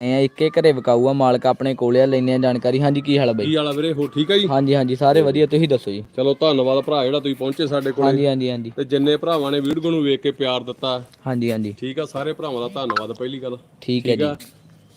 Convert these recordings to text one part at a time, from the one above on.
ਆ ਇੱਕ ਘਰੇ ਵਿਕਾਊ ਆ ਮਾਲਕ ਆਪਣੇ ਕੋਲੇ ਆ ਲੈਣੇ ਆ ਜਾਣਕਾਰੀ। ਹਾਂਜੀ ਕੀ ਹਾਲ ਆ ਬਾਈ? ਕੀ ਵਾਲਾ ਵੀਰੇ? ਹੋ ਠੀਕ ਹੈ ਜੀ? ਹਾਂਜੀ ਹਾਂਜੀ ਸਾਰੇ ਵਧੀਆ ਤੁਸੀਂ ਦੱਸੋ ਜੀ? ਚਲੋ ਧੰਨਵਾਦ ਭਰਾ ਜਿਹੜਾ ਤੁਸੀਂ ਪਹੁੰਚੇ ਸਾਡੇ ਕੋਲੇ। ਹਾਂਜੀ ਹਾਂਜੀ ਹਾਂਜੀ। ਤੇ ਜਿੰਨੇ ਭਰਾਵਾਂ ਨੇ ਵੀਡੀਓ ਨੂੰ ਵੇਖ ਕੇ ਪਿਆਰ ਦਿੱਤਾ। ਹਾਂਜੀ ਹਾਂਜੀ। ਠੀਕ ਆ ਸਾਰੇ ਭਰਾਵਾਂ ਦਾ ਧੰਨਵਾਦ ਪਹਿਲੀ ਗੱਲ। ਠੀਕ ਹੈ ਠੀਕ ਆ? ਜੀ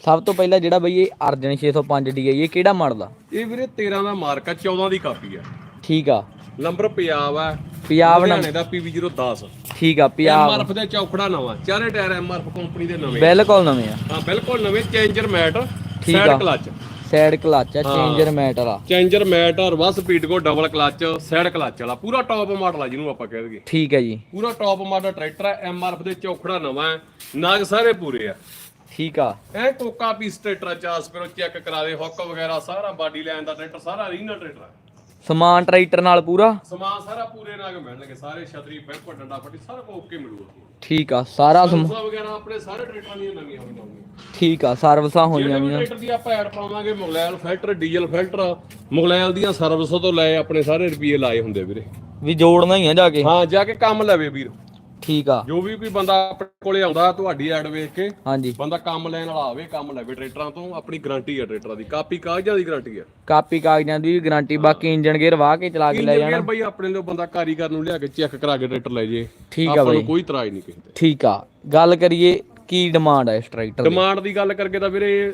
ਸਭ ਤੋਂ ਪਹਿਲਾਂ ਜਿਹੜਾ ਬਈ ਇਹ ਅਰਜਨ 605 DI ਇਹ ਕਿਹੜਾ ਮਾਡਲ ਆ? ਇਹ ਵੀਰੇ 13 ਦਾ ਮਾਰਕ ਆ 14 ਦੀ ਕਾਪੀ ਆ। ਠੀਕ ਆ। ਨੰਬਰ ਪੰਜਾਬ ਆ। ਪੰਜਾਬ ਲੁਧਿਆਣੇ ਦਾ PV010 ਠੀਕ ਆ ਪੰਜਾਬ ਐਮਆਰਐਫ ਦੇ ਚੌਕੜਾ ਨਵਾਂ ਚਾਰੇ ਟਾਇਰ ਐਮਆਰਐਫ ਕੰਪਨੀ ਦੇ ਨਵੇਂ। ਬਿਲਕੁਲ ਨਵੇਂ ਆ। ਹਾਂ ਬਿਲਕੁਲ ਨਵੇਂ ਚੇਂਜਰ ਮੈਟ ਠੀਕ ਸਾਈਡ ਆ। ਕਲਚ ਸਾਈਡ ਕਲਚ ਆ ਚੇਂਜਰ ਮੈਟਰ ਆ ਚੇਂਜਰ ਮੈਟ ਔਰ ਵਸ ਸਪੀਡ ਕੋ ਡਬਲ ਕਲਚ ਸਾਈਡ ਕਲਚ ਵਾਲਾ। ਪੂਰਾ ਟੌਪ ਮਾਡਲ ਆ ਜਿਹਨੂੰ ਆਪਾਂ ਕਹਿ ਦਈਏ। ਠੀਕ ਹੈ ਜੀ। ਪੂਰਾ ਟੌਪ ਮਾਡਲ ਟਰੈਕਟਰ ਹੈ ਐਮਆਰਐਫ ਦੇ ਚੌਕੜਾ ਨਵਾਂ ਹੈ। ਨਾਗ ਸਾਰੇ ਪੂਰੇ ਆ। ਠੀਕ ਆ। ਐ ਕੋਕਾ ਪੀਸ ਟਰੈਕਟਰ ਚਾਸ ਕਰੋ ਚੈੱਕ ਕਰਾ ਦੇ ਹੁੱਕ ਵਗੈਰਾ ਸਾਰਾ ਬਾਡੀ ਲਾਈਨ ਦਾ ਟਰੈਕਟਰ ਸਾਰਾ ਰੀਨਲ ਟਰੈਕਟਰ ਹੈ ਸਮਾਨ ਟਰੈਕਟਰ ਨਾਲ ਪੂਰਾ? ਸਮਾਨ ਸਾਰਾ ਪੂਰੇ ਨਾਗ ਮਿਲਣਗੇ ਸਾਰੇ ਛਤਰੀ ਬਿਲਕੁਲ ਡੰਡਾ ਫੱਟੀ ਸਾਰਾ ਕੋ ਓਕੇ ਮਿਲੂਗਾ ਠੀਕ ਆ ਸਾਰਾ ਸਮ- ਸਰਵਿਸਾਂ ਵਗੈਰਾ ਆਪਣੇ ਸਾਰੇ ਟਰੈਕਟਰਾਂ ਦੀਆਂ ਨਵੀਆਂ ਹੋਈਆਂ ਠੀਕ ਆ ਸਰਵਿਸਾਂ ਹੋਈਆਂ ਵੀ ਟਰੈਕਟਰ ਦੀ ਆਪਾਂ ਐਡ ਪਾਵਾਂਗੇ ਮੁਗਲੈਲ ਫਿਲਟਰ ਡੀਜ਼ਲ ਫਿਲਟਰ ਮੁਗਲੈਲ ਦੀਆਂ ਸਰਵਿਸਾਂ ਤੋਂ ਲੈ ਆਪਣੇ ਸਾਰੇ ਰੁਪਏ ਲਾਏ ਹੁੰਦੇ ਵੀਰੇ। ਵੀ ਜੋੜਨਾ ਹੀ ਆ ਜਾ ਕੇ। ਹਾਂ ਜਾ ਕੇ ਕੰਮ ਲਵੇ ਵੀਰ। ਠੀਕ ਆ। ਜੋ ਵੀ ਕੋਈ ਬੰਦਾ ਆਪਣੇ ਕੋਲੇ ਆਉਂਦਾ ਤੁਹਾਡੀ ਐਡ ਵੇਖ ਕੇ ਹਾਂਜੀ। ਬੰਦਾ ਕੰਮ ਲੈਣ ਵਾਲਾ ਆਵੇ ਕੰਮ ਲਵੇ ਟਰੈਕਟਰਾਂ ਤੋਂ ਆਪਣੀ ਗਾਰੰਟੀ ਹੈ ਟਰੈਕਟਰਾਂ ਦੀ। ਕਾਪੀ ਕਾਗਜ਼ਾਂ ਦੀ ਗਾਰੰਟੀ ਹੈ ਕਾਪੀ ਕਾਗਜ਼ਾਂ ਦੀ ਵੀ ਗਾਰੰਟੀ ਬਾਕੀ ਇੰਜਨ ਗੇਅਰ ਵਾਹ ਕੇ ਚਲਾ ਕੇ ਲੈ ਜਾਣਾ। ਬਈ ਆਪਣੇ ਲਈ ਬੰਦਾ ਕਾਰੀਗਰ ਨੂੰ ਲਿਆ ਕੇ ਚੈੱਕ ਕਰਾ ਕੇ ਟਰੈਕਟਰ ਲੈ ਜੇ। ਠੀਕ ਆ ਬਾਈ। ਕੋਈ ਇਤਰਾਜ਼ ਨਹੀਂ ਕਿਸੇ ਠੀਕ ਆ। ਗੱਲ ਕਰੀਏ ਕੀ ਡਿਮਾਂਡ ਹੈ ਇਸ ਟਰੈਕਟਰ ਦੀ? ਡਿਮਾਂਡ ਦੀ ਗੱਲ ਕਰਕੇ ਤਾਂ ਵੀਰੇ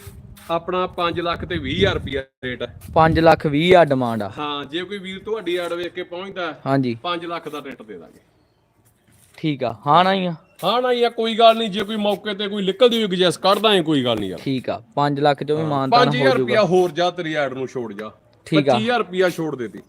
ਆਪਣਾ 5 ਲੱਖ ਤੇ 20000 ਰੁਪਿਆ ਰੇਟ ਹੈ 5 ਲੱਖ 20 ਆ ਡਿਮਾਂਡ ਆ। ਹਾਂ ਜੇ ਕੋਈ ਵੀਰ ਤੁਹਾਡੀ ਐਡ ਵੇਖ ਕੇ ਪਹੁੰਚਦਾ ਹਾਂਜੀ। 5 ਲੱਖ ਦਾ ਰੇਟ ਦੇ ਦਾਂਗੇ। ਠੀਕ ਆ ਹਾਂ ਨਾ ਹੀ ਆ। ਹਾਂ ਨਾ ਯਾ ਕੋਈ ਗੱਲ ਨਹੀਂ ਜੇ ਕੋਈ ਮੌਕੇ ਤੇ ਕੋਈ ਨਿਕਲਦੀ ਹੋਈ ਗੁਜੈਸ ਕੱਢਦਾ ਹੈ ਕੋਈ ਗੱਲ ਨਹੀਂ ਯਾਰ ਠੀਕ ਆ 5 ਲੱਖ ਚੋਂ ਵੀ ਮਾਨਤਾਨ ਹੋ 5000 ਜਾਊਗਾ। ਰੁਪਿਆ ਹੋਰ ਜਾ ਤੇਰੀ ਐਡ ਨੂੰ ਛੋੜ ਜਾ। ਠੀਕ ਆ। 25000 ਰੁਪਿਆ ਛੋੜ ਦੇਤੀ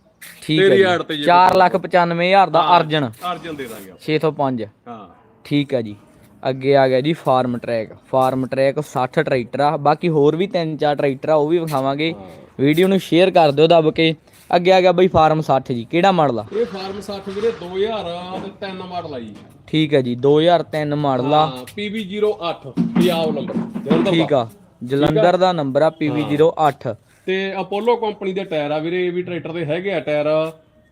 ਠੀਕ ਤੇਰੀ ਹੈ ਐਡ ਤੇ ਜੀ ਜੇ 4 ਲੱਖ 95000 ਦਾ ਅਰਜਨ। ਅਰਜਨ ਦੇ ਦਾਂਗੇ ਆਪਾਂ। 605 ਹਾਂ। ਠੀਕ ਆ ਜੀ। ਅੱਗੇ ਆ ਗਿਆ ਜੀ Farmtrac. Farmtrac 60 tractor ਆ। ਬਾਕੀ ਹੋਰ ਵੀ ਤਿੰਨ ਚਾਰ ਟਰੈਕਟਰ ਆ ਉਹ ਵੀ ਵਿਖਾਵਾਂਗੇ। ਵੀਡੀਓ ਨੂੰ ਸ਼ੇਅਰ ਕਰ ਦਿਓ ਦੱਬ ਕੇ। ਅੱਗੇ ਆ ਗਿਆ ਬਈ ਫਾਰਮ 60 ਜੀ ਕਿਹੜਾ ਮਾਡਲ ਆ? ਇਹ ਫਾਰਮ 60 ਵੀਰੇ 2000 ਤੇ 3 ਮਾਡਲ ਆਈ ਠੀਕ ਹੈ ਜੀ 2003 ਮਾਡਲ ਆ। ਹਾਂ PB08 ਪੰਜਾਬ ਨੰਬਰ ਜਲੰਧਰ ਠੀਕ ਆ ਜਲੰਧਰ ਦਾ ਨੰਬਰ ਆ PV08 ਤੇ ਅਪੋਲੋ ਕੰਪਨੀ ਦੇ ਟਾਇਰ ਆ ਵੀਰੇ ਇਹ ਵੀ ਟਰੈਕਟਰ ਦੇ ਹੈਗੇ ਆ ਟਾਇਰ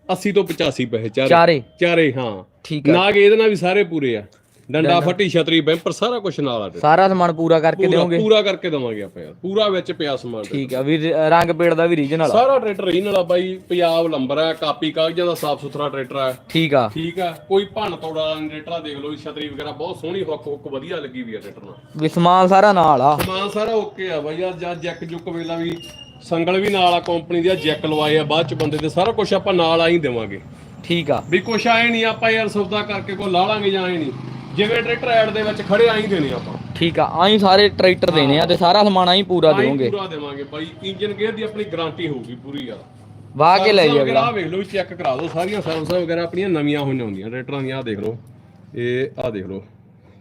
80 ਤੋਂ 85 ਪੈਸੇ ਚਾਰੇ? ਚਾਰੇ ਹਾਂ। ਠੀਕ ਆ। ਨਾਗ ਇਹਦੇ ਨਾਲ ਵੀ ਸਾਰੇ ਪੂਰੇ ਆ। ਡੰਡਾ ਫੱਟੀ ਛਤਰੀ ਬੈਂਪਰ ਸਾਰਾ ਕੁਝ ਨਾਲ ਆ। ਸਾਰਾ ਸਮਾਨ ਪੂਰਾ ਕਰਕੇ ਦਿਓਗੇ? ਪੂਰਾ ਕਰਕੇ ਦਵਾਂਗੇ ਆਪਾਂ। ਯਾਰ ਪੂਰਾ ਵਿੱਚ ਪਿਆ ਸਮਾਨ ਠੀਕ ਆ ਵੀ ਰੰਗ ਪੇੜ ਦਾ ਵੀ ਰੀਜਨਲ ਆ। ਸਾਰਾ ਟਰੈਕਟਰ ਰੀਨਲ ਆ ਬਾਈ। ਪੰਜਾਬ ਨੰਬਰ ਹੈ ਕਾਪੀ ਕਾਗਜ਼ਾਂ ਦਾ ਸਾਫ਼ ਸੁਥਰਾ ਟਰੈਕਟਰ ਹੈ ਠੀਕ ਆ। ਠੀਕ ਆ। ਕੋਈ ਭੰਨ ਤੋੜਾ ਵਾਲਾ ਟਰੈਕਟਰ ਆ ਦੇਖ ਲਓ ਛਤਰੀ ਵਗੈਰਾ ਬਹੁਤ ਸੋਹਣੀ ਹੁੱਕ ਹੁੱਕ ਵਧੀਆ ਲੱਗੀ ਵੀ ਆ ਟਰੈਕਟਰ ਨਾਲ। ਵੀ ਸਮਾਨ ਸਾਰਾ ਨਾਲ ਆ। ਸਮਾਨ ਸਾਰਾ ਓਕੇ ਆ ਬਾਈ। ਯਾਰ ਜਾਂ ਜੈਕ ਜੁੱਕ ਵੇਲਾ ਵੀ ਸੰਗਲ ਵੀ ਨਾਲ ਆ ਕੰਪਨੀ ਦੀ ਆ ਜੈਕ ਲਵਾਏ ਆ ਬਾਅਦ ਚ ਬੰਦੇ ਦੇ ਸਾਰਾ ਕੁਝ ਆਪਾਂ ਨਾਲ ਆ ਹੀ ਦੇਵਾਂਗੇ। ਠੀਕ ਆ। ਵੀ ਕੁਛ ਆਏ ਨਹੀਂ ਆਪਾਂ ਯਾਰ ਸੌਦਾ ਕਰਕੇ ਕੋ ਲਾ ਲਾਂਗੇ ਜਾਂ ਆਏ ਨਹੀਂ। ਜਿਵੇਂ ਟਰੈਕਟਰ ਐਡ ਦੇ ਵਿੱਚ ਖੜੇ ਆਈ ਦੇਣੇ ਆਪਾਂ। ਠੀਕ ਆ ਆਈ ਸਾਰੇ ਟਰੈਕਟਰ ਦੇਣੇ ਆ ਤੇ ਸਾਰਾ ਸਮਾਨ ਆਈ ਪੂਰਾ ਆਈਂ ਦਿਓਗੇ ਪੂਰਾ ਦੇਵਾਂਗੇ ਬਾਈ ਇੰਜਨ ਗੇਅਰ ਦੀ ਆਪਣੀ ਗਾਰੰਟੀ ਹੋਊਗੀ ਪੂਰੀ ਯਾਰ ਵਾਹ ਕੇ ਲੈ ਵਗੈਰਾ ਆਹ ਵੇਖ ਲਓ ਚੈੱਕ ਕਰਾ ਦਿਓ ਸਾਰੀਆਂ ਸਰਵਿਸਾਂ ਵਗੈਰਾ ਆਪਣੀਆਂ ਨਵੀਆਂ ਹੋਈਆਂ ਹੁੰਦੀਆਂ ਟਰੈਕਟਰਾਂ ਦੀਆਂ ਆਹ ਦੇਖ ਲਓ। ਇਹ ਆਹ ਦੇਖ ਲਓ।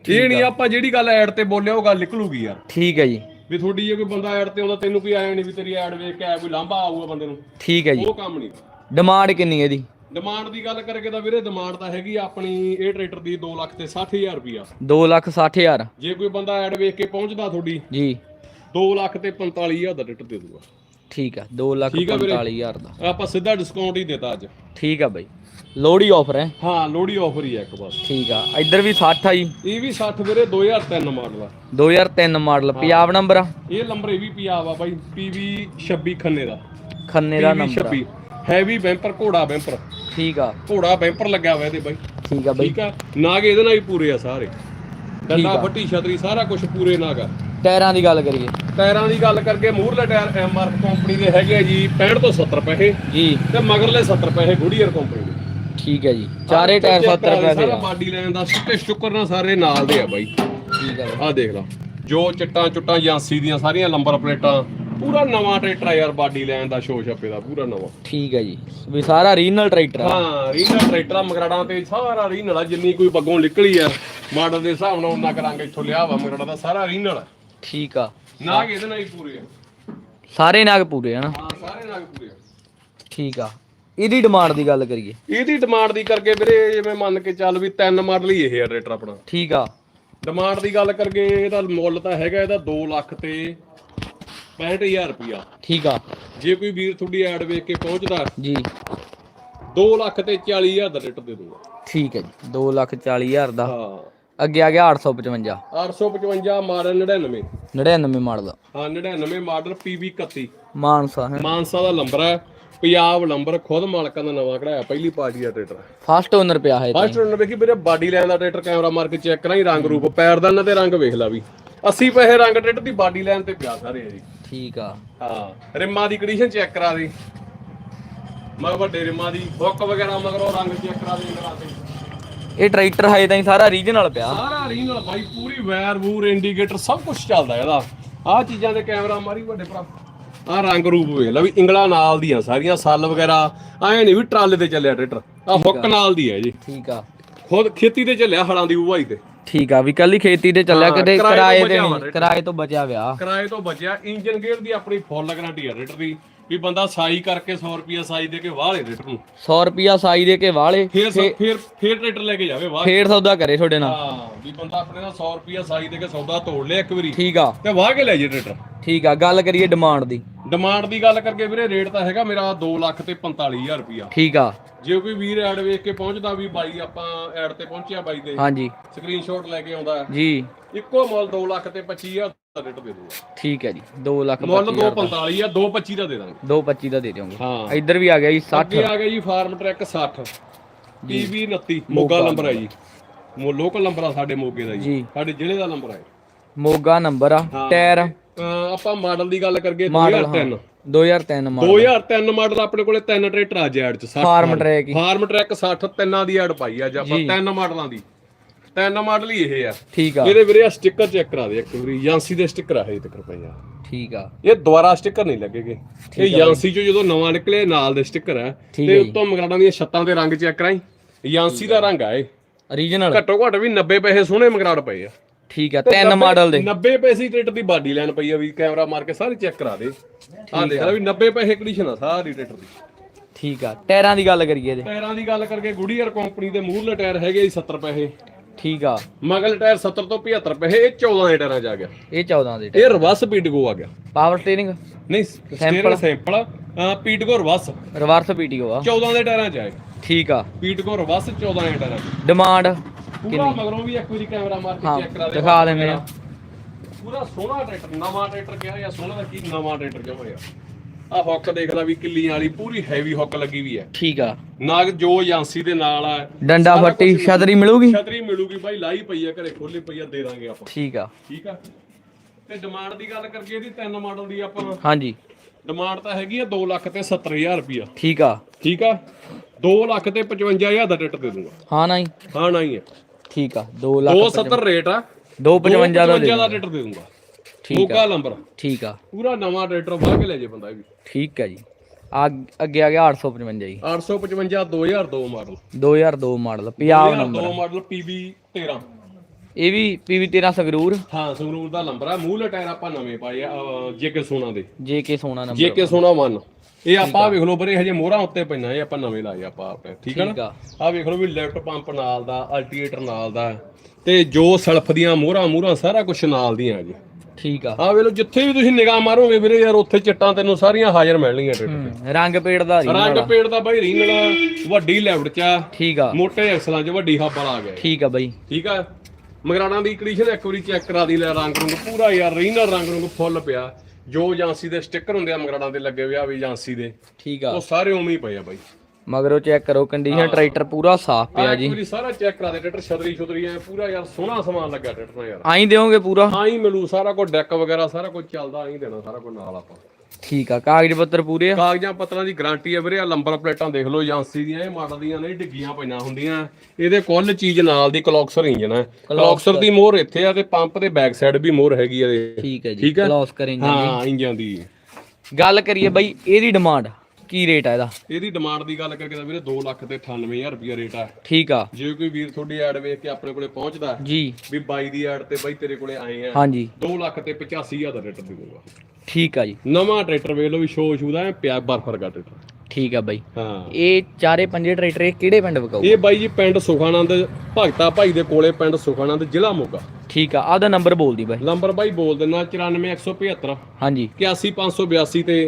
ਇਹ ਨਹੀਂ ਆਪਾਂ ਜਿਹੜੀ ਗੱਲ ਐਡ ਤੇ ਬੋਲਿਆ ਉਹ ਗੱਲ ਨਿਕਲੂਗੀ ਯਾਰ। ਠੀਕ ਹੈ ਜੀ। ਵੀ ਤੁਹਾਡੀ ਜੇ ਕੋਈ ਬੰਦਾ ਐਡ ਤੇ ਆਉਂਦਾ ਤੈਨੂੰ ਕੋਈ ਆਇਆ ਨਹੀਂ ਵੀ ਤੇਰੀ ਐਡ ਵੇਖ ਕੇ ਆਇਆ ਕੋਈ ਲਾਂਭਾ ਆਊਗਾ ਬੰਦੇ ਨੂੰ। ਠੀਕ ਹੈ ਜੀ। ਉਹ ਕੰਮ ਨਹੀਂ। ਡਿਮਾਂਡ ਕਿੰਨੀ ਹੈ ਇਹਦੀ? ਡਿਮਾਂਡ ਦੀ ਗੱਲ ਕਰਕੇ ਤਾਂ ਵੀਰੇ ਡਿਮਾਂਡ ਤਾਂ ਹੈਗੀ ਆ ਆਪਣੀ ਇਹ ਟਰੈਕਟਰ ਦੀ 2 ਲੱਖ ਤੇ 60000 ਰੁਪਿਆ 2 ਲੱਖ 60 ਹਜ਼ਾਰ। ਜੇ ਕੋਈ ਬੰਦਾ ਐਡ ਵੇਖ ਕੇ ਪਹੁੰਚਦਾ ਤੁਹਾਡੀ ਜੀ। 2 ਲੱਖ ਤੇ 45000 ਦਾ ਟਰੈਕਟਰ ਦੇ ਦੂਗਾ। ਠੀਕ ਆ 2 ਲੱਖ ਠੀਕ ਆ ਵੀਰੇ। 45 ਹਜ਼ਾਰ ਦਾ। ਆਪਾਂ ਸਿੱਧਾ ਡਿਸਕਾਊਂਟ ਹੀ ਦਿੱਤਾ ਅੱਜ। ਠੀਕ ਆ ਬਾਈ। ਲੋੜੀ ਆਫਰ ਹੈ। ਹਾਂ ਲੋਹੜੀ ਆਫਰ ਹੀ ਆ ਇੱਕ ਬਸ ਠੀਕ ਆ ਇੱਧਰ ਵੀ 60 ਆ ਜੀ। ਇਹ ਵੀ 60 ਵੀਰੇ 2003 ਮਾਡਲ ਆ। 2003 ਮਾਡਲ ਪੰਜਾਬ ਨੰਬਰ ਆ? ਇਹ ਨੰਬਰ ਇਹ ਵੀ ਪੰਜਾਬ ਆ ਬਾਈ PV 26 ਖੰਨੇ ਦਾ। ਖੰਨੇ ਦਾ ਨੰਬਰ ਆ। 26 ਹੈਵੀ ਬੈਂਪਰ ਘੋੜਾ ਬੈਂਪਰ ਠੀਕ ਆ। ਘੋੜਾ ਬੈਂਪਰ ਲੱਗਿਆ ਹੋਇਆ ਇਹਦੇ ਬਾਈ। ਠੀਕ ਆ ਬਾਈ। ਠੀਕ ਆ? ਨਾਗ ਇਹਦੇ ਨਾਲ ਵੀ ਪੂਰੇ ਆ ਸਾਰੇ। ਡੰਡਾ ਆ। ਫੱਟੀ ਛਤਰੀ ਸਾਰਾ ਕੁਝ ਪੂਰੇ ਨਾਗ ਆ। ਟਾਇਰਾਂ ਦੀ ਗੱਲ ਕਰੀਏ। ਟਾਇਰਾਂ ਦੀ ਗੱਲ ਕਰਕੇ ਮੂਹਰਲੇ ਟਾਇਰ ਐਮਆਰ ਕੰਪਨੀ ਦੇ ਹੈਗੇ ਆ ਜੀ 65 ਤੋਂ 70 ਪੈਸੇ ਜੀ। ਤੇ ਮਗਰਲੇ 70 ਪੈਸੇ ਗੁਡੀਅਰ ਕੰਪਨੀ ਦੇ। ਠੀਕ ਹੈ ਜੀ। ਚਾਰੇ ਟਾਇਰ 70 ਰੁਪਏ ਦੇ ਸਾਰਾ ਆ। ਬਾਡੀ ਲੈਣ ਦਾ ਸਟਿੱਕੇ ਸਟੁੱਕਰ ਨਾਲ ਸਾਰੇ ਨਾਲ ਦੇ ਆ ਬਾਈ। ਠੀਕ ਆ ਬਾਈ। ਆਹ ਦੇਖ ਲਾ। ਜੋ ਚਿੱਟਾਂ ਚੁੱਟਾਂ ਏਜੰਸੀ ਦੀਆਂ ਸਾਰੀਆਂ ਨੰਬਰ ਪਲੇਟਾਂ ਪੂਰਾ ਨਵਾਂ ਟਰੈਕਟਰ ਆ ਯਾਰ ਬਾਡੀ ਲੈਣ ਦਾ ਸ਼ੋ ਛੱਪੇ ਦਾ ਪੂਰਾ ਨਵਾਂ। ਠੀਕ ਹੈ ਜੀ। ਵੀ ਸਾਰਾ ਰੀਜਨਲ ਟਰੈਕਟਰ ਆ। ਹਾਂ ਰੀਨਲ ਟਰੈਕਟਰ ਆ ਮਗਰਾੜਾਂ ਤੇ ਸਾਰਾ ਰੀਨਲ ਆ ਜਿੰਨੀ ਕੋਈ ਪੱਗੋਂ ਨਿਕਲੀ ਆ ਮਾਡਲ ਦੇ ਹਿਸਾਬ ਨਾਲ ਉਹਨਾਂ ਕਰਾਂਗੇ ਇੱਥੋਂ ਲਿਆ ਵਾ ਮਗਰਾੜਾਂ ਦਾ ਸਾਰਾ ਰੀਨਲ ਆ। ਠੀਕ ਆ। ਨਾਗ ਇਹਦੇ ਨਾਲ ਹੀ ਪੂਰੇ ਆ। ਸਾਰੇ ਨਾਗ ਪੂਰੇ ਆ ਨਾ? ਹਾਂ ਸਾਰੇ ਨਾਗ ਪੂਰੇ ਆ। ਠੀਕ ਆ। ਇਹਦੀ ਡਿਮਾਂਡ ਦੀ ਗੱਲ ਕਰੀਏ। ਇਹਦੀ ਡਿਮਾਂਡ ਦੀ ਕਰਕੇ ਵੀਰੇ ਜਿਵੇਂ ਮੰਨ ਕੇ ਚੱਲ ਵੀ ਤਿੰਨ ਮਾਡਲ ਹੀ ਇਹ ਆ ਟਰੈਕਟਰ ਆਪਣਾ। ਠੀਕ ਆ। ਡਿਮਾਂਡ ਦੀ ਗੱਲ ਕਰਕੇ ਇਹਦਾ ਮੁੱਲ ਤਾਂ ਹੈਗਾ ਇਹਦਾ 2 ਲੱਖ ਤੇ 65000 ਰੁਪਿਆ ਠੀਕ ਆ। ਜੇ ਕੋਈ ਵੀਰ ਤੁਹਾਡੀ ਐਡ ਵੇਖ ਕੇ ਪਹੁੰਚਦਾ ਜੀ। 2 ਲੱਖ ਤੇ 40000 ਦਾ ਰੇਟ ਦੇ ਦੂੰਗਾ ਠੀਕ ਹੈ ਜੀ। 2 ਲੱਖ 40 ਹਜ਼ਾਰ ਦਾ। ਹਾਂ। ਅੱਗੇ ਆ ਗਿਆ 855 855 ਮਾਡਲ 99 99 ਮਾਡਲ। ਹਾਂ 99 ਮਾਡਲ PV 31 ਮਾਨਸਾ ਹੈ। ਮਾਨਸਾ ਦਾ ਨੰਬਰ ਹੈ। ਪੰਜਾਬ ਨੰਬਰ ਖੁਦ ਮਾਲਕਾਂ ਦਾ ਨਵਾਂ ਕਢਾਇਆ ਪਹਿਲੀ ਪਾਰਟੀ ਦਾ ਟਰੈਕਟਰ ਫਸਟ ਓਨਰ ਪਿਆ ਹੈ ਫਸਟ ਰਨ ਵੇਖੀ ਵੀਰੇ ਬਾਡੀ ਲਾਈਨ ਦਾ ਟਰੈਕਟਰ ਕੈਮਰਾ ਮਾਰ ਕੇ ਚੈੱਕ ਕਰਾਂ ਹੀ ਰੰਗ ਰੂਪ ਪੈਰਦਾਨਾਂ ਤੇ ਰੰਗ ਵੇਖ ਲਾ ਵੀ। 80 ਪੈਸੇ ਰੰਗ ਟਰੈਕਟਰ ਦੀ ਬਾਡੀ ਲਾਈਨ ਤੇ ਪਿਆ ਸਾਰੇ ਜੀ। ਠੀਕ ਆ। ਹਾਂ ਰਿਮਾਂ ਦੀ ਕੰਡੀਸ਼ਨ ਚੈੱਕ ਕਰਾ ਦੇ। ਮੈਂ ਵੱਡੇ ਰਿਮਾਂ ਦੀ ਹੁੱਕ ਵਗੈਰਾ ਮਗਰੋਂ ਰੰਗ ਚੈੱਕ ਕਰਾ ਦੇ ਕਰਾ ਦੇ। ਇਹ ਟਰੈਕਟਰ ਹੈ ਤਾਂ ਸਾਰਾ ਰੀਜਨਲ ਪਿਆ। ਸਾਰਾ ਰੀਨਲ ਬਾਈ ਪੂਰੀ ਵਾਇਰ ਵੂਰ ਇੰਡੀਕੇਟਰ ਸਭ ਕੁਝ ਚੱਲਦਾ ਇਹਦਾ। ਆਹ ਚੀਜ਼ਾਂ ਦੇ ਕੈਮਰਾ ਮਾਰੀ ਵੱਡੇ ਭਰਾ। ਆਹ ਰੰਗ ਰੂਪ ਵੇਖ ਲੈ ਵੀ ਇੰਗਲਾ ਨਾਲ ਦੀਆਂ ਸਾਰੀਆਂ ਸੱਲ ਵਗੈਰਾ। ਐ ਨਹੀਂ ਵੀ ਟਰਾਲੇ ਤੇ ਚੱਲਿਆ ਟਰੈਕਟਰ ਆਹ ਹੁੱਕ ਨਾਲ ਦੀ ਹੈ ਜੀ। ਠੀਕ ਆ। ਖੁਦ ਖੇਤੀ ਤੇ ਚੱਲਿਆ ਹਲਾਂ ਦੀ ਉਵਾਈ ਤੇ। ਠੀਕ ਆ ਵੀ ਕੱਲੀ ਖੇਤੀ ਤੇ ਚੱਲਿਆ ਹਾਂ, ਕਿਤੇ ਕਿਰਾਏ ਤੋਂ ਕਿਰਾਏ ਤੇ ਬਚਿਆ ਵਾ ਨਹੀਂ ਰੇਟ। ਕਿਰਾਏ ਤੋਂ ਬਚਿਆ ਵਿਆ ਕਿਰਾਏ ਤੋਂ ਬਚਿਆ ਇੰਜਨ ਗੇਅਰ ਦੀ ਆਪਣੀ ਫੁੱਲ ਗਾਰੰਟੀ ਹੈ ਰੇਟਰ ਦੀ ਵੀ ਬੰਦਾ ਸਾਈ ਕਰਕੇ 100 ਰੁਪਿਆ ਸਾਈ ਦੇ ਕੇ ਵਾਹ ਲੇ ਰੇਟਰ ਨੂੰ। 100 ਰੁਪਿਆ ਸਾਈ ਦੇ ਕੇ ਵਾਲੇ ਫੇਰ ਸ- ਫੇਰ ਫੇਰ ਟਰੈਕਟਰ ਲੈ ਕੇ ਜਾਵੇ ਵਾਹ ਫੇਰ ਸੌਦਾ ਕਰੇ ਤੁਹਾਡੇ ਨਾਲ। ਹਾਂ ਵੀ ਬੰਦਾ ਆਪਣੇ ਨਾਲ 100 ਰੁਪਿਆ ਸਾਈ ਦੇ ਕੇ ਸੌਦਾ ਤੋੜ ਲਿਆ ਇੱਕ ਵਾਰੀ। ਠੀਕ ਆ। ਤੇ ਵਾਹ ਕੇ ਲੈ ਜੇ ਟਰੈਕਟਰ। ਠੀਕ ਆ ਗੱਲ ਕਰੀਏ ਡਿਮਾਂਡ ਦੀ। ਡਿਮਾਂਡ ਦੀ ਗੱਲ ਕਰਕੇ ਵੀਰੇ ਰੇਟ ਤਾਂ ਹੈਗਾ ਮੇਰਾ 2 ਲੱਖ ਤੇ 45000 ਰੁਪਿਆ ਠੀਕ ਆ। ਜੇ ਕੋਈ ਵੀਰ ਐਡ ਵੇਖ ਕੇ ਪਹੁੰਚਦਾ ਵੀ ਬਾਈ ਆਪਾਂ ਐਡ ਤੇ ਪਹੁੰਚਿਆ ਬਾਈ ਦੇ ਹਾਂਜੀ। ਸਕਰੀਨਸ਼ਾਟ ਲੈ ਕੇ ਆਉਂਦਾ। ਜੀ। ਇੱਕੋ ਮੁੱਲ 2 ਲੱਖ ਤੇ 25000 ਦਾ ਰੇਟ ਦੇ ਦੂੰਗਾ ਠੀਕ ਹੈ ਜੀ 2 ਲੱਖ ਮੁੱਲ 245 ਆ 225 ਦਾ। ਦੇ ਦਾਂਗੇ। 225 ਦਾ ਦੇ ਦਿਓਗੇ। ਹਾਂ। ਇੱਧਰ ਵੀ ਆ ਗਿਆ ਜੀ 60 ਅੱਗੇ ਆ ਗਿਆ ਜੀ Farmtrac 60 PV 29 Moga number. ਹੈ ਜੀ। ਮੋ ਲੋਕਲ ਨੰਬਰ ਆ ਸਾਡੇ ਮੋਗੇ ਦਾ ਜੀ। ਸਾਡੇ ਜ਼ਿਲ੍ਹੇ ਦਾ ਨੰਬਰ ਹੈ ਮੋਗਾ ਨੰਬਰ ਆ। ਟਾਇਰ। ਆਪਾਂ ਮਾਡਲ ਦੀ ਗੱਲ ਕਰਗੇ ਮਾਡਲ 2003 2003 ਮਾਡਲ। 2003 ਮਾਡਲ ਆਪਣੇ ਕੋਲੇ ਤਿੰਨ ਟਰੈਕਟਰ ਆ ਜੈਡ ਚ 60 ਫਾਰਮ ਟਰੈਕ ਫਾਰਮ ਟਰੈਕ 60 ਤਿੰਨਾਂ ਦੀ ਐਡ ਪਾਈ ਆ ਅੱਜ ਆਪਾਂ ਜੀ। ਤਿੰਨ ਮਾਡਲਾਂ ਦੀ। ਤਿੰਨ ਮਾਡਲ ਹੀ ਇਹ ਆ। ਠੀਕ ਆ। ਇਹਦੇ ਵੀਰੇ ਆ ਸਟicker ਚੈੱਕ ਕਰਾ ਦੇ ਇੱਕ ਵਾਰੀ ਏਜੰਸੀ ਦੇ ਸਟicker ਆ ਇਹ ਤੱਕ ਪਏ ਆ ਠੀਕ ਆ। ਇਹ ਦੁਬਾਰਾ ਸਟicker ਨਹੀਂ ਲੱਗੇਗੇ। ਇਹ ਏਜੰਸੀ ਚੋਂ ਜਦੋਂ ਨਵਾਂ ਨਿਕਲੇ ਨਾਲ ਦੇ ਸਟicker ਆ। ਤੇ ਜੀ। ਉੱਤੋਂ ਮਗਰਾੜਾਂ ਦੀਆਂ ਛੱਤਾਂ ਦੇ ਰੰਗ ਚੈੱਕ ਕਰਾਈ। ਏਜੰਸੀ ਦਾ ਰੰਗ ਆ ਇਹ। ਓਰੀਜਨਲ ਘੱਟੋ ਘੱਟ ਵੀ 90 ਪੈਸੇ ਸੋਹਣੇ ਮਗਰਾੜ ਪਏ ਆ। ਠੀਕ ਆ ਤਿੰਨ ਮਾਡਲ ਦੇ। 90 ਪੈਸੇ ਟਰੈਕਟਰ ਦੀ ਬਾਡੀ ਲਾਈਨ ਪਈ ਆ ਵੀ ਕੈਮਰਾ ਮਾਰ ਕੇ ਸਾਰੀ ਚੈੱਕ ਕਰਾ ਦੇ। ਆਹ ਦੇਖ ਲੈ ਵੀ 90 ਪੈਸੇ ਕੰਡੀਸ਼ਨ ਆ ਸਾਰੀ ਟਰੈਕਟਰ ਦੀ। ਠੀਕ ਆ ਟਾਇਰਾਂ ਦੀ ਗੱਲ ਕਰੀਏ ਤੇ ਟਾਇਰਾਂ ਦੀ ਗੱਲ ਕਰਕੇ ਗੁਡੀਅਰ ਕੰਪਨੀ ਦੇ ਮੂਹਰਲੇ ਟਾਇਰ ਹੈਗੇ ਜੀ 70 ਪੈਸੇ। ਠੀਕ ਆ। ਮਗਲ ਟਾਇਰ 70 ਤੋਂ 75 ਪੈਸੇ ਇਹ 14 ਦੇ ਟਾਇਰਾਂ ਆ ਗਿਆ। ਇਹ 14 ਦੇ ਇਹ ਰਿਵਰਸ ਪੀਟਗੋ ਆ ਗਿਆ। ਪਾਵਰ ਸਟੀਅਰਿੰਗ ਨਹੀਂ ਸਟੀਅਰਿੰਗ ਸੈਂਪਲ ਪੀਟਗੋ ਰਿਵਰਸ ਰਿਵਰਸ ਪੀਟੀਓ ਆ। 14 ਦੇ ਟਾਇਰਾਂ 'ਚ ਆਏ ਠੀਕ ਆ। ਪੀਟਗੋ ਰਿਵਰਸ 14 ਦੇ ਟਾਇਰਾਂ ਡਿਮਾਂਡ ਪੂਰਾ ਮਗਰੋਂ ਵੀ ਇੱਕ ਵਾਰੀ ਕੈਮਰਾ ਮਾਰ ਕੇ ਹਾਂ, ਚੈੱਕ ਕਰਾ ਦੇ। ਦਿਖਾ ਦਿੰਦੇ ਆ। ਪੂਰਾ ਸੋਹਣਾ ਟਰੈਕਟਰ ਨਵਾਂ ਟਰੈਕਟਰ ਕਿਹਾ ਜਾਂ ਸੋਹਣਾ ਦਾ ਕੀ ਨਵਾਂ ਟਰੈਕਟਰ ਕਿਉਂ ਹੋਇਆ। ਆ ਹੁੱਕ ਦੇਖ ਲੈ ਵੀ ਕਿੱਲੀਆਂ ਵਾਲੀ ਪੂਰੀ ਹੈਵੀ ਹੁੱਕ ਲੱਗੀ ਵੀ ਹੈ। ਠੀਕ ਆ। ਨਾਗ ਜੋ ਏਜੰਸੀ ਦੇ ਨਾਲ ਆ ਡੰਡਾ ਸਾਰਾ ਫੱਟੀ ਕੁਛ ਛਤਰੀ ਮਿਲੂਗੀ? ਛਤਰੀ ਮਿਲੂਗੀ ਬਾਈ ਲਾਈ ਪਈ ਆ ਘਰੇ ਖੋਲੀ ਪਈ ਆ ਦੇ ਦਾਂਗੇ ਆਪਾਂ। ਠੀਕ ਆ। ਠੀਕ ਆ? ਤੇ ਡਿਮਾਂਡ ਦੀ ਗੱਲ ਕਰਕੇ ਇਹਦੀ ਤਿੰਨ ਮਾਡਲ ਦੀ ਆਪਾਂ ਹਾਂਜੀ। ਡਿਮਾਂਡ ਤਾਂ ਹੈਗੀ ਆ 2 ਲੱਖ ਤੇ 70000 ਰੁਪਿਆ ਠੀਕ ਆ। ਠੀਕ ਆ? 2 ਲੱਖ ਤੇ 55000 ਦਾ ਟਿਕਟ ਦੇ ਦੂੰਗਾ। ਹਾਂ ਨਹੀਂ। ਹਾਂ ਨਹੀਂ ਹੈ। ਠੀਕ ਆ 2 ਲੱਖ 270 ਰੇਟ ਆ। 255 ਦਾ ਦੇ 255 ਦਾ ਟਿਕਟ ਦੇ ਦੂੰਗਾ। ਠੀਕ ਮੋਗਾ ਨੰਬਰ ਠੀਕ ਆ। ਪੂਰਾ ਨਵਾਂ ਟਰੈਕਟਰ ਵਾਹ ਕੇ ਲੈ ਜੇ ਬੰਦਾ ਇਹ ਵੀ। ਠੀਕ ਆ ਜੀ। ਆ ਅੱਗੇ ਆ ਗਿਆ 855 ਜੀ। 855 2002 model 2002 model Punjab number 2002 model PB 13 ਇਹ ਵੀ PV 13 ਸੰਗਰੂਰ। ਹਾਂ ਸੰਗਰੂਰ ਦਾ ਨੰਬਰ ਆ। ਮੂਹਲੇ ਟਾਇਰ ਆਪਾਂ ਨਵੇਂ ਪਾਏ ਆ ਜੇਕੇ ਸੋਨਾ ਦੇ। ਜੇ ਕੇ ਸੋਨਾ ਨੰਬਰ ਜੇਕੇ ਸੋਨਾ 1 ਇਹ ਆਪਾਂ ਵੇਖ ਲਓ ਬਰੇ ਹਜੇ ਮੋਹਰਾਂ ਉੱਤੇ ਪਈਆਂ ਇਹ ਆਪਾਂ ਨਵੇਂ ਲਾਏ ਆਪਾਂ ਆਪਣੇ ਠੀਕ ਠੀਕ ਨਾ? ਆ। ਵੇਖ ਲਓ ਵੀ ਲੈਫਟ ਪੰਪ ਨਾਲ ਦਾ ਅਲਟੀਏਟਰ ਨਾਲ ਦਾ ਤੇ ਜੋ ਸਲਫ ਦੀਆਂ ਮੋਹਰਾਂ ਮੂਹਰਾਂ ਸਾਰਾ ਕੁਝ ਨਾਲ ਦੀਆਂ ਜੀ। ਠੀਕ ਆ। ਆ ਵੇਖ ਲਓ ਜਿੱਥੇ ਵੀ ਤੁਸੀਂ ਨਿਗਾਹ ਮਾਰੋਗੇ ਵੀਰੇ ਯਾਰ ਉੱਥੇ ਚਿੱਟਾਂ ਤੈਨੂੰ ਸਾਰੀਆਂ ਹਾਜ਼ਰ ਮਿਲਣਗੀਆਂ ਹੂੰ, ਰੰਗ ਪੇੜ ਦਾ ਰੰਗ ਪੇੜ ਦਾ ਬਾਈ ਰੀਨਲ ਵੱਡੀ ਲੈਫਟ ਚ ਆ ਠੀਕ ਆ। ਮੋਟੇ ਐਕਸਲਾਂ ਚ ਵੱਡੀ ਹੱਬ ਵਾਲਾ ਆ ਗਿਆ। ਠੀਕ ਆ ਬਈ। ਠੀਕ ਆ? ਮਗਰਾਣਾ ਦੀ ਕੰਡੀਸ਼ਨ ਇੱਕ ਵਾਰੀ ਚੈੱਕ ਕਰਾ ਦੀ ਲੈ ਰੰਗ ਰੰਗ ਪੂਰਾ ਯਾਰ ਰੀਨਲ ਰੰਗ ਰੰਗ ਫੁੱਲ ਪਿਆ। ਜੋ ਏਜੰਸੀ ਦੇ ਸਟicker ਹੁੰਦੇ ਆ ਮਗਰਾਣਾ ਦੇ ਲੱਗੇ ਹੋਏ ਆ ਵੀ ਏਜੰਸੀ ਦੇ ਠੀਕ ਆ। ਉਹ ਸਾਰੇ ਉਵੇਂ ਹੀ ਪਏ ਆ ਬਾਈ। ਮਗਰੋਂ ਚੈੱਕ ਕਰੋ ਕੰਡੀਸ਼ਨ ਟਰੈਕਟਰ ਪੂਰਾ ਸਾਫ਼ ਪਿਆ ਜੀ। ਵਾਰੀ ਸਾਰਾ ਚੈੱਕ ਕਰਾ ਦੇ ਟਰੈਕਟਰ ਛਤਰੀ ਛਤਰੀ ਐ ਪੂਰਾ ਯਾਰ ਸੋਹਣਾ ਸਮਾਨ ਲੱਗਾ ਟਰੈਕਟਰ ਨਾਲ ਯਾਰ। ਆਈ ਦਿਓਗੇ ਪੂਰਾ? ਹੀ ਮਿਲੂ ਸਾਰਾ ਕੁਝ ਡੈਕ ਵਗੈਰਾ ਸਾਰਾ ਕੁਝ ਚੱਲਦਾ ਆਈ ਦੇਣਾ ਸਾਰਾ ਕੁਝ ਨਾਲ ਆਪਾਂ। ਠੀਕ ਆ ਕਾਗਜ਼ ਪੱਤਰ ਪੂਰੇ ਆ? ਕਾਗਜ਼ਾਂ ਪੱਤਰਾਂ ਦੀ ਗਾਰੰਟੀ ਹੈ ਵੀਰੇ ਆ ਨੰਬਰ ਪਲੇਟਾਂ ਦੇਖ ਲਓ ਏਜੰਸੀ ਦੀਆਂ ਇਹ ਮਾਡਲ ਦੀਆਂ ਨਹੀਂ ਡਿੱਗੀਆਂ ਪਈਆਂ ਹੁੰਦੀਆਂ। ਇਹਦੇ ਕੁੱਲ ਚੀਜ਼ ਨਾਲ ਦੀ ਕਲੌਕਸਰ ਇੰਜਨ ਹੈ ਕਲੌਕਸਰ। ਦੀ ਮੋਹਰ ਇੱਥੇ ਆ ਤੇ ਪੰਪ ਦੇ ਬੈਕ ਸਾਈਡ ਵੀ ਮੋਹਰ ਹੈਗੀ ਆ ਇਹਦੇ। ਠੀਕ ਹੈ ਜੀ ਠੀਕ ਹੈ? ਕਲੋਸ ਕਰਿੰਗ ਹਾਂ ਇੰਜਨ ਦੀ। ਗੱਲ ਕਰੀਏ ਬਈ ਇਹਦੀ ਡਿਮਾਂਡ ਕੀ ਰੇਟ ਆ ਇਹਦਾ? ਇਹਦੀ ਡਿਮਾਂਡ ਦੀ ਗੱਲ ਕਰਕੇ ਤਾਂ ਵੀਰੇ 2 ਲੱਖ ਤੇ 98000 ਰੁਪਿਆ ਰੇਟ ਆ। ਠੀਕ ਆ। ਜੇ ਕੋਈ ਵੀਰ ਤੁਹਾਡੀ ਐਡ ਵੇਖ ਕੇ ਆਪਣੇ ਕੋਲੇ ਪਹੁੰਚਦਾ ਜੀ। ਵੀ ਬਾਈ ਦੀ ਐਡ ਤੇ ਬਾਈ ਤੇਰੇ ਕੋਲੇ ਆਏ ਆ ਹਾਂਜੀ। 2 ਲੱਖ ਤੇ 85000 ਦਾ ਰੇਟ ਦੇ ਦੂੰਗਾ ਠੀਕ ਆ ਜੀ। ਨਵਾਂ ਟਰੈਕਟਰ ਵੇਖ ਲਓ ਵੀ ਸ਼ੋ ਸ਼ੂ ਦਾ ਐਂ ਪਿਆ ਬਰਫ ਵਰਗਾ ਟਰੈਕਟਰ। ਠੀਕ ਆ ਬਈ। ਹਾਂ। ਇਹ ਚਾਰੇ ਪੰਜੇ ਟਰੈਕਟਰ ਇਹ ਕਿਹੜੇ ਪਿੰਡ ਵਿਕਾਊ ਇਹ ਬਾਈ ਜੀ ਪਿੰਡ ਸੁਖਾਨੰਦ ਭਗਤਾ ਭਾਈ ਦੇ ਕੋਲੇ ਪਿੰਡ ਸੁਖਾਨੰਦ ਜ਼ਿਲ੍ਹਾ ਮੋਗਾ। ਠੀਕ ਆ ਆਦਾ ਨੰਬਰ ਬੋਲ ਦੀ ਬਾਈ। ਨੰਬਰ ਬਾਈ ਬੋਲ ਦਿੰਨਾ 94175 ਹਾਂਜੀ। 81582 ਤੇ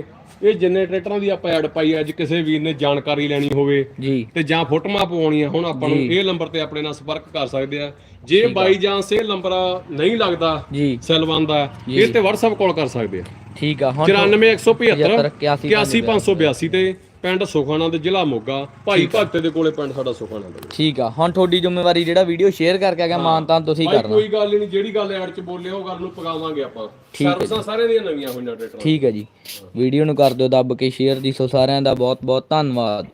ਇਹ ਜਿੰਨੇ ਟਰੈਕਟਰਾਂ ਦੀ ਆਪਾਂ ਐਡ ਪਾਈ ਅੱਜ ਕਿਸੇ ਵੀਰ ਨੇ ਜਾਣਕਾਰੀ ਲੈਣੀ ਹੋਵੇ ਜੀ। ਤੇ ਜਾਂ ਫੋਟੋਆਂ ਪਵਾਉਣੀਆਂ ਹੁਣ ਆਪਾਂ ਨੂੰ ਇਹ ਨੰਬਰ ਤੇ ਆਪਣੇ ਨਾਲ ਸੰਪਰਕ ਕਰ ਸਕਦੇ ਆ। ਜੇ ਬਾਈ ਚਾਂਸ ਇਹ ਨੰਬਰ ਨਹੀਂ ਲੱਗਦਾ ਸੈਲਵਾਨ ਦਾ ਇਹ ਤੇ WhatsApp ਕਾਲ ਕਰ ਸਕਦੇ ਆ। ਠੀਕ ਆ ਹੁਣ 94175 81 81582 ਤੇ ਪਿੰਡ ਸੁਖਾਨੰਦ ਜ਼ਿਲ੍ਹਾ ਮੋਗਾ। ਭਾਈ ਭਗਤ ਦੇ ਕੋਲੇ ਪਿੰਡ ਸਾਡਾ ਸੁਖਾਨੰਦ ਠੀਕ ਆ। ਹੁਣ ਤੁਹਾਡੀ ਜ਼ਿੰਮੇਵਾਰੀ ਜਿਹੜਾ ਵੀਡੀਓ ਸ਼ੇਅਰ ਕਰਕੇ ਆਗਾ ਮਾਨਤਾਂ ਤੁਸੀਂ ਭਾਈ ਕਰਨਾ। ਕੋਈ ਗੱਲ ਨਹੀਂ ਜਿਹੜੀ ਗੱਲ ਐਡ ਚ ਬੋਲੇ ਉਹ ਗੱਲ ਨੂੰ ਪਗਾਵਾਂਗੇ ਆਪਾਂ। ਸਰਵਿਸਾਂ ਸਾਰਿਆਂ ਦੀਆਂ ਨਵੀਆਂ ਹੋਈਆਂ ਟਰੈਕਟਰ ਠੀਕ ਹੈ ਜੀ। ਵੀਡੀਓ ਨੂੰ ਕਰ ਦਿਓ ਦੱਬ ਕੇ ਸ਼ੇਅਰ ਦੀ। ਸੋ ਸਾਰਿਆਂ ਦਾ ਬਹੁਤ ਬਹੁਤ ਧੰਨਵਾਦ।